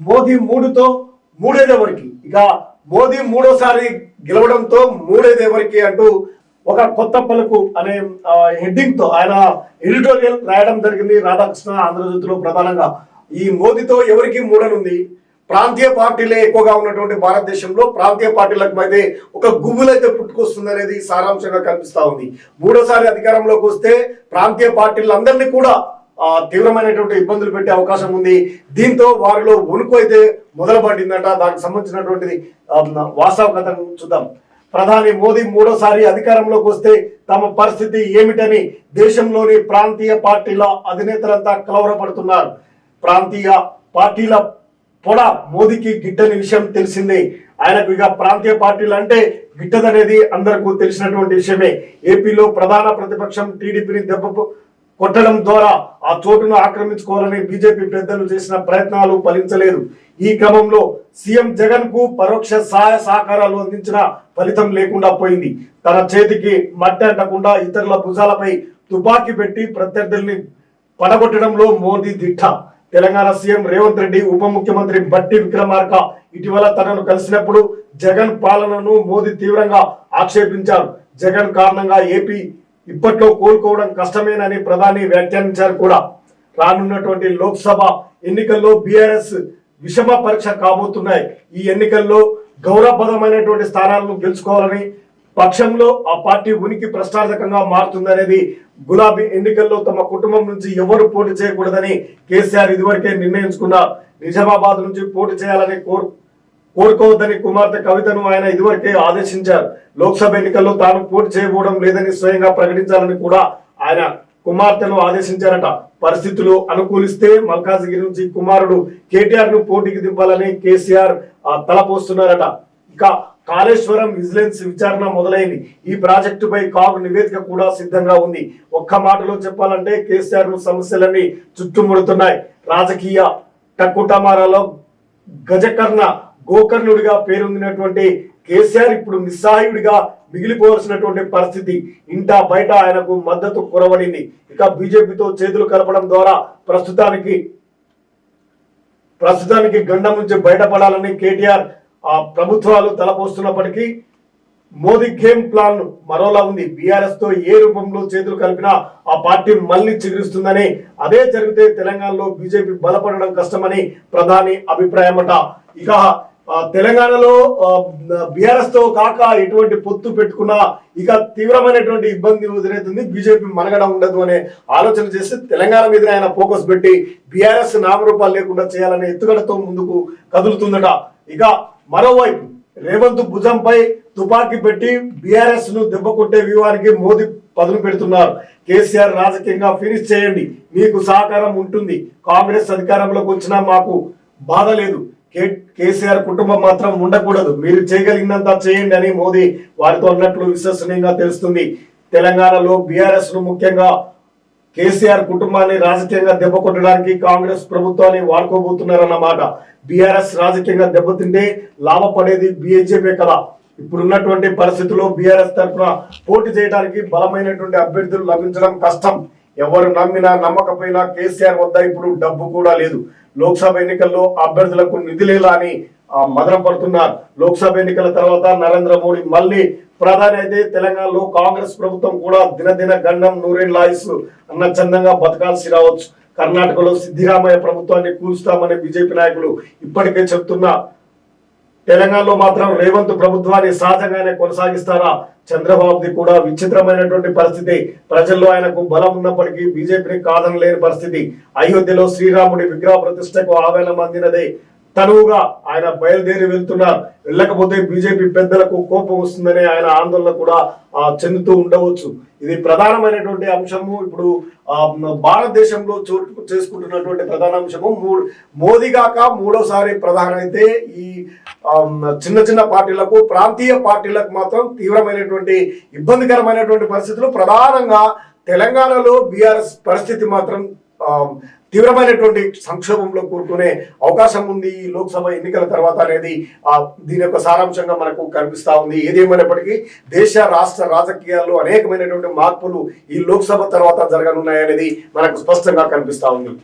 మోదీ మూడుతో మూడేదెవరికి ఇక మోదీ మూడోసారి గెలవడంతో మూడేదెవరికి అంటూ ఒక కొత్త పలుకు అనే హెడ్డింగ్తో ఆయన ఎడిటోరియల్ రాయడం జరిగింది. రాధాకృష్ణ ఆంధ్రజ్యోతిలో ప్రధానంగా. ఈ మోదీతో ఎవరికి మూడనుంది. ప్రాంతీయ పార్టీలే ఎక్కువగా ఉన్నటువంటి భారతదేశంలో ప్రాంతీయ పార్టీలకు అయితే ఒక గువ్వులైతే పుట్టుకొస్తుంది అనేది సారాంశంగా కనిపిస్తా ఉంది. మూడోసారి అధికారంలోకి వస్తే ప్రాంతీయ పార్టీలందరినీ కూడా తీవ్రమైనటువంటి ఇబ్బందులు పెట్టే అవకాశం ఉంది. దీంతో వారిలో వణుకు అయితే మొదలుపడిందట. దానికి సంబంధించినటువంటిది ఆ, వాస్తవ కథను చూద్దాం. ప్రధాని మోదీ మూడోసారి అధికారంలోకి వస్తే తమ పరిస్థితి ఏమిటని దేశంలోని ప్రాంతీయ పార్టీల అధినేతలంతా కలవరపడుతున్నారు. ప్రాంతీయ పార్టీల పొడ మోదీకి గిట్టని విషయం తెలిసిందే. ఆయనకు ఇక ప్రాంతీయ పార్టీలు అంటే గిట్టదనేది అందరికీ తెలిసినటువంటి విషయమే. ఏపీలో ప్రధాన ప్రతిపక్షం టీడీపీని దెబ్బ కొట్టడం ద్వారా ఆ చోటును ఆక్రమించుకోవాలని బీజేపీ పెద్దలు చేసిన ప్రయత్నాలు ఫలించలేదు. ఈ క్రమంలో సీఎం జగన్కు పరోక్ష సహాయ సహకారాలు అందించిన ఫలితం లేకుండా పోయింది. తన చేతికి మట్టి అంటకుండా ఇతరుల భుజాలపై తుపాకీ పెట్టి ప్రత్యర్థుల్ని పడగొట్టడంలో మోదీ దిట్ట. తెలంగాణ సీఎం రేవంత్ రెడ్డి ఉప ముఖ్యమంత్రి బట్టి విక్రమార్క ఇటీవల తనను కలిసినప్పుడు జగన్ పాలనను మోదీ తీవ్రంగా ఆక్షేపించారు. జగన్ కారణంగా ఏపీ ఇప్పట్లో కోలుకోవడం కష్టమేనని ప్రధాని వ్యాఖ్యానించారు కూడా. రానున్నటువంటి లోక్సభ ఎన్నికల్లో బీఆర్ఎస్ విషమ పరీక్ష కాబోతున్నాయి. ఈ ఎన్నికల్లో గౌరవప్రదమైనటువంటి స్థానాలను గెలుచుకోవాలని పక్షంలో ఆ పార్టీ ఉనికి ప్రశ్నార్థకంగా మారుతుందనేది గులాబీ ఎన్నికల్లో తమ కుటుంబం నుంచి ఎవరు పోటీ చేయకూడదని కేసీఆర్ ఇదివరకే నిర్ణయించుకున్న నిజామాబాద్ నుంచి పోటీ చేయాలని కోరు కోరుకోవద్దని కుమార్తె కవితను ఆయన ఇదివరకే ఆదేశించారు. లోక్సభ ఎన్నికల్లో తాను పోటీ చేయబోవడం లేదని స్వయంగా ప్రకటించాలని కూడా ఆయన కుమార్తెను ఆదేశించారట. పరిస్థితులు అనుకూలిస్తే మల్కాజిగిరి నుంచి కుమారుడు కేటీఆర్ను పోటీకి దింపాలని కేసీఆర్ తలపోస్తున్నారట ఇక కాళేశ్వరం విజిలెన్స్ విచారణ మొదలైంది. ఈ ప్రాజెక్టుపై కాగ్ నివేదిక కూడా సిద్ధంగా ఉంది. ఒక్క మాటలో చెప్పాలంటే కేసీఆర్ను సమస్యలన్నీ చుట్టుముడుతున్నాయి. రాజకీయ టక్కుటమారాలో గజకర్ణ గోకర్ణుడిగా పేరొందినటువంటి కేసీఆర్ ఇప్పుడు నిస్సహాయుడిగా మిగిలిపోవలసినటువంటి పరిస్థితి. ఇంటా బయట ఆయనకు మద్దతు కురవడింది. ఇక బీజేపీతో చేతులు కలపడం ద్వారా ప్రస్తుతానికి ప్రస్తుతానికి గండం నుంచి బయటపడాలని కేటీఆర్ ఆ ప్రభుత్వాలు తలపోస్తున్నప్పటికీ మోదీ గేమ్ ప్లాన్ మరోలా ఉంది. బీఆర్ఎస్తో ఏ రూపంలో చేతులు కలిపినా ఆ పార్టీ మళ్ళీ చిగురిస్తుందని అదే జరిగితే తెలంగాణలో బీజేపీ బలపడడం కష్టమని ప్రధాని అభిప్రాయమట. ఇక తెలంగాణలో బీఆర్ఎస్తో కాక ఎటువంటి పొత్తు పెట్టుకున్నా ఇక తీవ్రమైనటువంటి ఇబ్బంది ఎదురవుతుంది బీజేపీ మనగడ ఉండదు అనే ఆలోచన చేసి తెలంగాణ మీద ఆయన ఫోకస్ పెట్టి బీఆర్ఎస్ నామరూపాలు లేకుండా చేయాలనే ఎత్తుగడతో ముందుకు కదులుతుందట. ఇక మరోవైపు రేవంత్ భుజంపై తుపాకీ పెట్టి బీఆర్ఎస్ను దెబ్బ కొట్టే వ్యూహానికి మోదీ పదును పెడుతున్నారు. కేసీఆర్ రాజకీయంగా ఫినిష్ చేయండి. మీకు సహకారం ఉంటుంది. కాంగ్రెస్ అధికారంలోకి వచ్చినా మాకు బాధ లేదు. కేసీఆర్ కుటుంబం మాత్రం ఉండకూడదు. మీరు చేయగలిగినంత చేయండి అని మోదీ వారితో అన్నట్లు విశ్వసనీయంగా తెలుస్తుంది. తెలంగాణలో బీఆర్ఎస్ను ముఖ్యంగా కేసీఆర్ కుటుంబాన్ని రాజకీయంగా దెబ్బ కొట్టడానికి కాంగ్రెస్ ప్రభుత్వాన్ని వాడుకోబోతున్నారన్నమాట. బీఆర్ఎస్ రాజకీయంగా దెబ్బతింటే లాభపడేది బీజేపీ కదా. ఇప్పుడున్నటువంటి పరిస్థితుల్లో బీఆర్ఎస్ తరఫున పోటీ చేయడానికి బలమైనటువంటి అభ్యర్థులు లభించడం కష్టం. ఎవరు నమ్మినా నమ్మకపోయినా కేసీఆర్ వద్ద ఇప్పుడు డబ్బు కూడా లేదు. లోక్సభ ఎన్నికల్లో అభ్యర్థులకు నిధులేలా అని మదన పడుతున్నారు. లోక్సభ ఎన్నికల తర్వాత నరేంద్ర మోడీ మళ్ళీ ప్రధాని అయితే తెలంగాణలో కాంగ్రెస్ ప్రభుత్వం కూడా దినదిన గండం నూరేన్ లాయిస్ అన్న చందంగా బతకాల్సి రావచ్చు. కర్ణాటకలో సిద్ధిరామయ్య ప్రభుత్వాన్ని కూల్స్తామని బీజేపీ నాయకులు ఇప్పటికే చెప్తున్నా. తెలంగాణలో మాత్రం రేవంత్ ప్రభుత్వాన్ని సహజంగానే కొనసాగిస్తారా? చంద్రబాబుది కూడా విచిత్రమైనటువంటి పరిస్థితి. ప్రజల్లో ఆయనకు బలం ఉన్నప్పటికీ బీజేపీని కాదనలేని పరిస్థితి. అయోధ్యలో శ్రీరాముడి విగ్రహ ప్రతిష్టకు ఆవేదన అందినదే తనువుగా ఆయన బయలుదేరి వెళ్తున్నారు వెళ్ళకపోతే బీజేపీ పెద్దలకు కోపం వస్తుందని ఆయన ఆందోళన కూడా చెందుతూ ఉండవచ్చు. ఇది ప్రధానమైనటువంటి అంశము. ఇప్పుడు భారతదేశంలో చోటు చేసుకుంటున్నటువంటి ప్రధాన అంశము మోదీ కాక మూడోసారి ప్రధానైతే అయితే ఈ చిన్న చిన్న పార్టీలకు ప్రాంతీయ పార్టీలకు మాత్రం తీవ్రమైనటువంటి ఇబ్బందికరమైనటువంటి పరిస్థితులు. ప్రధానంగా తెలంగాణలో బీఆర్ఎస్ పరిస్థితి మాత్రం తీవ్రమైనటువంటి సంక్షోభంలో కూరుకునే అవకాశం ఉంది ఈ లోక్సభ ఎన్నికల తర్వాత అనేది. ఆ, దీని యొక్క సారాంశంగా మనకు కనిపిస్తా ఉంది. ఏదేమైనప్పటికీ దేశ రాష్ట్ర రాజకీయాల్లో అనేకమైనటువంటి మార్పులు ఈ లోక్సభ తర్వాత జరగనున్నాయనేది మనకు స్పష్టంగా కనిపిస్తూ ఉంది.